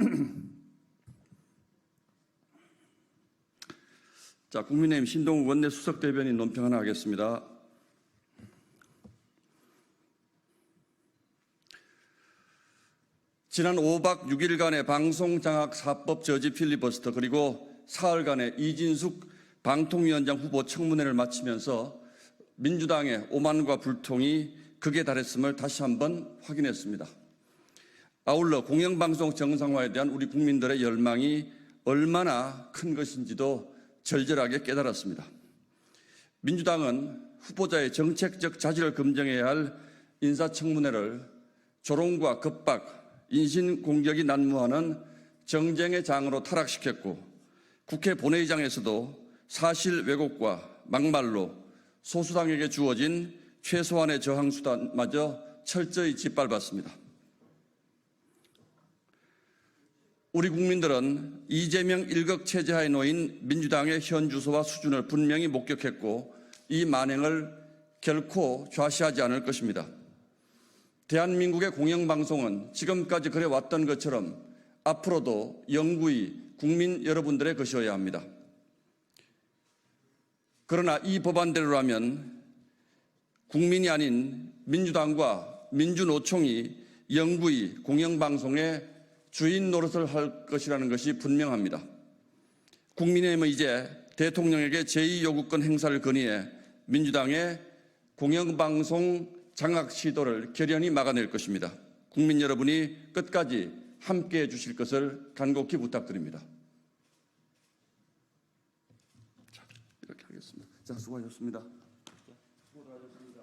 자, 국민의힘 신동욱 원내 수석 대변인 논평 하나 하겠습니다. 지난 5박 6일간의 방송장악 사법 저지 필리버스터 그리고 사흘간의 이진숙 방통위원장 후보 청문회를 마치면서 민주당의 오만과 불통이 극에 달했음을 다시 한번 확인했습니다. 아울러 공영방송 정상화에 대한 우리 국민들의 열망이 얼마나 큰 것인지도 절절하게 깨달았습니다. 민주당은 후보자의 정책적 자질을 검증해야 할 인사청문회를 조롱과 급박, 인신공격이 난무하는 정쟁의 장으로 타락시켰고 국회 본회의장에서도 사실 왜곡과 막말로 소수당에게 주어진 최소한의 저항수단마저 철저히 짓밟았습니다. 우리 국민들은 이재명 일극 체제하에 놓인 민주당의 현 주소와 수준을 분명히 목격했고 이 만행을 결코 좌시하지 않을 것입니다. 대한민국의 공영방송은 지금까지 그래왔던 것처럼 앞으로도 영구히 국민 여러분들의 것이어야 합니다. 그러나 이 법안대로라면 국민이 아닌 민주당과 민주노총이 영구히 공영방송의 주인 노릇을 할 것이라는 것이 분명합니다. 국민의힘은 이제 대통령에게 제2요구권 행사를 건의해 민주당의 공영방송 장악 시도를 결연히 막아낼 것입니다. 국민 여러분이 끝까지 함께해 주실 것을 간곡히 부탁드립니다. 자, 이렇게 하겠습니다. 자, 수고하셨습니다. 자, 수고하셨습니다.